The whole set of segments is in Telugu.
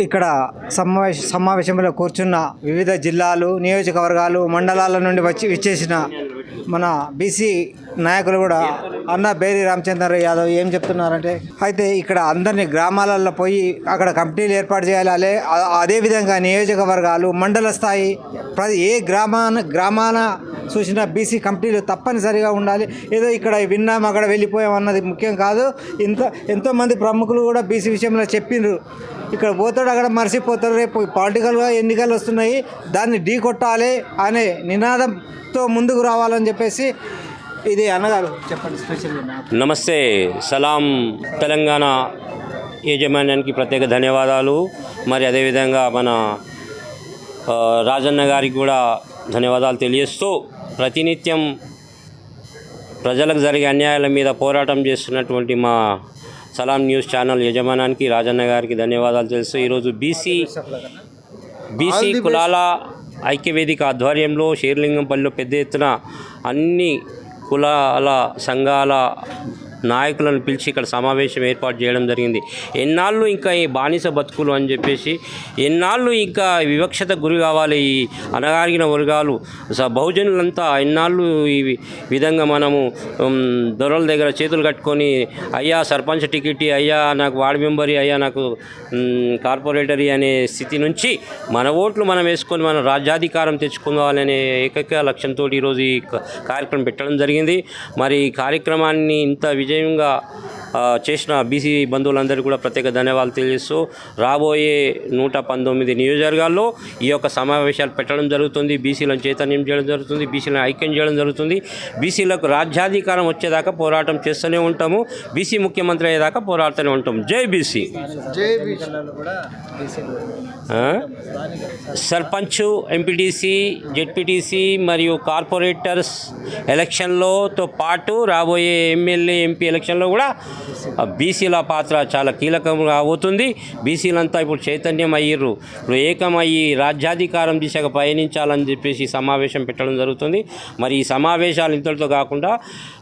ఇక్కడ సమావేశ సమావేశంలో కూర్చున్న వివిధ జిల్లాలు నియోజకవర్గాలు మండలాల నుండి వచ్చి విచ్చేసిన మన బీసీ నాయకులు కూడా అన్న బేరి రామచంద్ర యాదవ్ ఏం చెప్తున్నారంటే అయితే ఇక్కడ అందరినీ గ్రామాలలో పోయి అక్కడ కంపెనీలు ఏర్పాటు చేయాలి. అలే అదేవిధంగా నియోజకవర్గాలు మండల స్థాయి ప్రతి ఏ గ్రామాన గ్రామాన చూసిన బీసీ కంపెనీలు తప్పనిసరిగా ఉండాలి. ఏదో ఇక్కడ విన్నాం అక్కడ వెళ్ళిపోయాం అన్నది ముఖ్యం కాదు. ఇంత ఎంతోమంది ప్రముఖులు కూడా బీసీ విషయంలో చెప్పిండ్రు ఇక్కడ పోతాడు అక్కడ మర్చిపోతాడు రేపు పొలిటికల్గా ఎన్నికలు వస్తున్నాయి. దాన్ని ఢీ కొట్టాలి అనే నినాదంతో ముందుకు రావాలని చెప్పేసి ఇది అన్నగారు చెప్పండి స్పెషల్గా నమస్తే. సలాం తెలంగాణ యాజమాన్యానికి ప్రత్యేక ధన్యవాదాలు. మరి అదేవిధంగా మన రాజన్న గారికి కూడా ధన్యవాదాలు తెలియజేస్తూ ప్రతినిత్యం ప్రజలకు జరిగే అన్యాయాల మీద పోరాటం చేస్తున్నటువంటి మా సలాం న్యూస్ ఛానల్ యజమానానికి రాజన్న గారికి ధన్యవాదాలు తెలుస్తూ ఈరోజు బీసీ బీసీ కులాల ఐక్యవేదిక ఆధ్వర్యంలో షేర్లింగంపల్లిలో పెద్ద ఎత్తున అన్ని కులాల సంఘాల నాయకులను పిలిచి ఇక్కడ సమావేశం ఏర్పాటు చేయడం జరిగింది. ఎన్నాళ్ళు ఇంకా ఈ బానిస బతుకులు అని చెప్పేసి ఎన్నాళ్ళు ఇంకా వివక్షత గురి కావాలి ఈ అనగారిన వర్గాలు. స- బహుజనులంతా ఎన్నాళ్ళు ఈ విధంగా మనము దొరల దగ్గర చేతులు కట్టుకొని అయ్యా సర్పంచ్ టికెట్ అయ్యా నాకు వార్డు మెంబరీ అయ్యా నాకు కార్పొరేటరీ అనే స్థితి నుంచి మన ఓట్లు మనం వేసుకొని మనం రాజ్యాధికారం తెచ్చుకోవాలనే ఏకైక లక్ష్యంతో ఈరోజు ఈ కార్యక్రమం పెట్టడం జరిగింది. మరి ఈ కార్యక్రమాన్ని ఇంత విజయంగా చేసిన బీసీ బంధువులందరికీ కూడా ప్రత్యేక ధన్యవాదాలు తెలియజేస్తూ రాబోయే నూట పంతొమ్మిది నియోజకవర్గాల్లో ఈ యొక్క సమావేశాలు పెట్టడం జరుగుతుంది. బీసీలను చైతన్యం చేయడం జరుగుతుంది. బీసీలను ఐక్యం చేయడం జరుగుతుంది. బీసీలకు రాజ్యాధికారం వచ్చేదాకా పోరాటం చేస్తూనే ఉంటాము. బీసీ ముఖ్యమంత్రి అయ్యేదాకా పోరాడుతూనే ఉంటాం. జై బీసీ? సర్పంచ్ ఎంపీటీసీ జెడ్పీటీసీ మరియు కార్పొరేటర్స్ ఎలక్షన్లోతో పాటు రాబోయే ఎమ్మెల్యే ఎంపీ ఎలక్షన్లో కూడా బీసీల పాత్ర చాలా కీలకంగా అవుతుంది. బీసీలంతా ఇప్పుడు చైతన్యం అయ్యిర్రు ఇప్పుడు ఏకమయ్యి రాజ్యాధికారం దిశగా పయనించాలని చెప్పేసి సమావేశం పెట్టడం జరుగుతుంది. మరి ఈ సమావేశాలు ఇంతటితో కాకుండా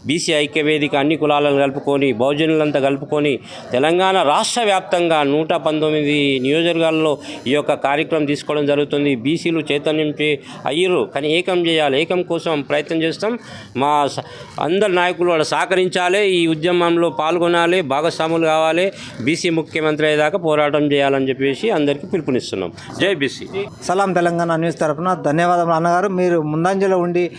బీసీ ఐక్యవేదిక అన్ని కులాలను కలుపుకొని బహుజనులంతా కలుపుకొని తెలంగాణ రాష్ట్ర వ్యాప్తంగా నూట పంతొమ్మిది నియోజకవర్గాల్లో ఈ యొక్క కార్యక్రమం తీసుకోవడం జరుగుతుంది. బీసీలు చైతన్యం చే అయ్యిర్రు. కానీ ఏకం చేయాలి. ఏకం కోసం ప్రయత్నం చేస్తాం. మా స- అందరు నాయకులు వాళ్ళు సహకరించాలి ఈ ఉద్యమంలో పాల్గొనాలి భాగస్వాములు కావాలి. బీసీ ముఖ్యమంత్రి అయ్యేదాకా పోరాటం చేయాలని చెప్పేసి అందరికీ పిలుపునిస్తున్నాం. జై బీసీ. సలాం తెలంగాణ న్యూస్ తరఫున ధన్యవాదములు అన్నగారు. మీరు ముందంజలో ఉండి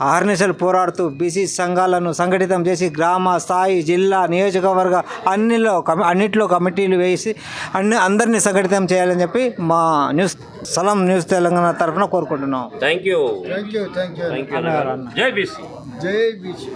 ఆర్నిసలు పోరాడుతూ బీసీ సంఘాలను సంఘటితం చేసి గ్రామ స్థాయి జిల్లా నియోజకవర్గ అన్నిలో కమి అన్నిట్లో కమిటీలు వేసి అన్ని అందరినీ సంఘటితం చేయాలని చెప్పి మా న్యూస్ సలాం న్యూస్ తెలంగాణ తరఫున కోరుకుంటున్నాం. Thank you thank you thank you thank you జై బీసీ. జై బీసీ.